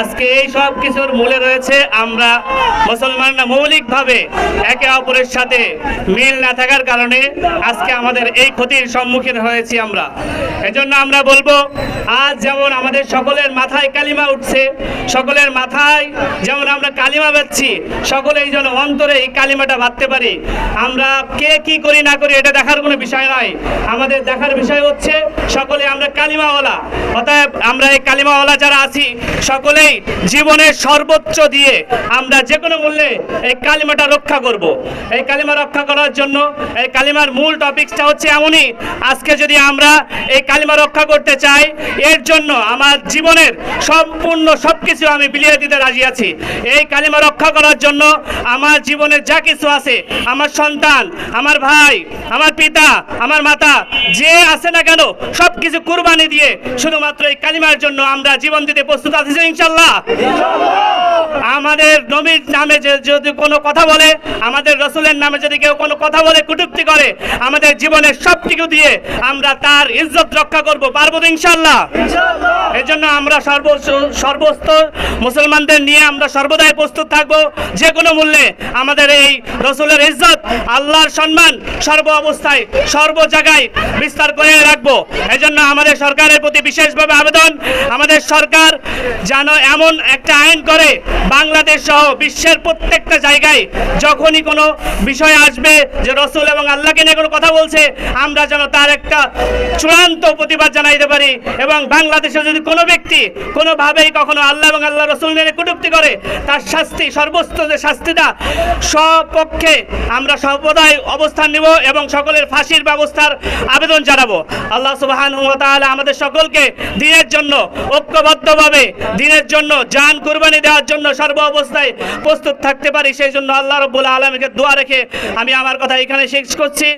আজকে এই সব কিছুর মূলে রয়েছে আমরা মুসলমানরা মৌলিকভাবে একে অপরের সাথে মিল না থাকার কারণে আজকে আমাদের এই ক্ষতির সম্মুখীন হয়েছি আমরা। এজন্য আমরা বলব, আজ যেমন আমাদের সকলের মাথায় কালিমা উঠছে, সকলের মাথায় যেমন আমরা কালিমা বাচ্ছি সকলেই যেন অন্তরে এই কালিমাটা বাঁধতে পারি। আমরা কে কি করি না করি এটা দেখার কোনো বিষয় নয়। আমাদের দেখার বিষয় হচ্ছে, সকলে আমরা কালিমাওয়ালা। অতএব আমরা এই কালিমাওয়ালা যারা আছি সকলেই জীবনের সর্বোচ্চ দিয়ে আমরা যে কোনো মূল্যে এই কালিমাটা রক্ষা করব। এই কালিমা রক্ষা করার জন্য এই কালিমার মূল টপিকসটা হচ্ছে এমনই। আজকে যদি আমরা এই কালিমা রক্ষা করতে চাই, এর জন্য আমার জীবনের সম্পূর্ণ সব কিছু আমি বিলিয়ে দিতে রাজি আছি। এই কালিমা রক্ষা করার জন্য আমার জীবনের যা কিছু আছে, আমার সন্তান, আমার ভাই, আমার পিতা, আমার মাতা, যে আছে না কেন সব কিছু কুরবানি দিয়ে শুধুমাত্র এই কালিমার জন্য আমরা জীবন দিতে প্রস্তুত আছি তো ইনশাল্লাহ আমাদের নবীর নামে যদি কোনো কথা বলে, আমাদের রসুলের নামে যদি কেউ কোনো কথা বলে, কুটুক্তি করে, আমাদের জীবনের সবটুকু দিয়ে আমরা তার ইজ্জত রক্ষা করব, পারব ইনশাল্লাহ এই জন্য আমরা সর্ব সর্বস্তর মুসলমানদের নিয়ে আমরা সর্বদাই প্রস্তুত থাকব। যে কোনো মূল্যে আমাদের এই রসুলের ইজ্জত, আল্লাহর সম্মান সর্ব অবস্থায়, সর্ব জায়গায় বিস্তার করে রাখব। এই জন্য আমাদের সরকারের প্রতি বিশেষভাবে আবেদন, আমাদের সরকার যেন এমন একটা আইন করে, বাংলাদেশ সহ বিশ্বের প্রত্যেকটা জায়গায় যখনই কোনো বিষয় আসবে যে রসুল এবং আল্লাহকে নিয়ে কোনো কথা বলছে, আমরা যেন তার একটা চূড়ান্ত প্রতিবাদ জানাইতে পারি এবং বাংলাদেশে যদি কোনো ব্যক্তি কোনোভাবেই কখনো আল্লাহ এবং আল্লাহ রসুল নিয়ে কটূক্তি করে, তার শাস্তি, সর্বোচ্চ যে শাস্তিটা সপক্ষে আমরা সর্বদাই অবস্থান নিব এবং সকলের ফাঁসির ব্যবস্থার আবেদন জানাব। আল্লাহ সুবাহান আমাদের সকলকে দিনের জন্য ঐক্যবদ্ধভাবে, দিনের জন্য জান কুরবানি দেওয়ার জন্য সর্ব অবস্থায় প্রস্তুত থাকতে পারি। সেই জন্য আল্লাহ রব্বুল আলমীকে দোয়া রেখে আমি আমার কথা এখানে শেষ করছি।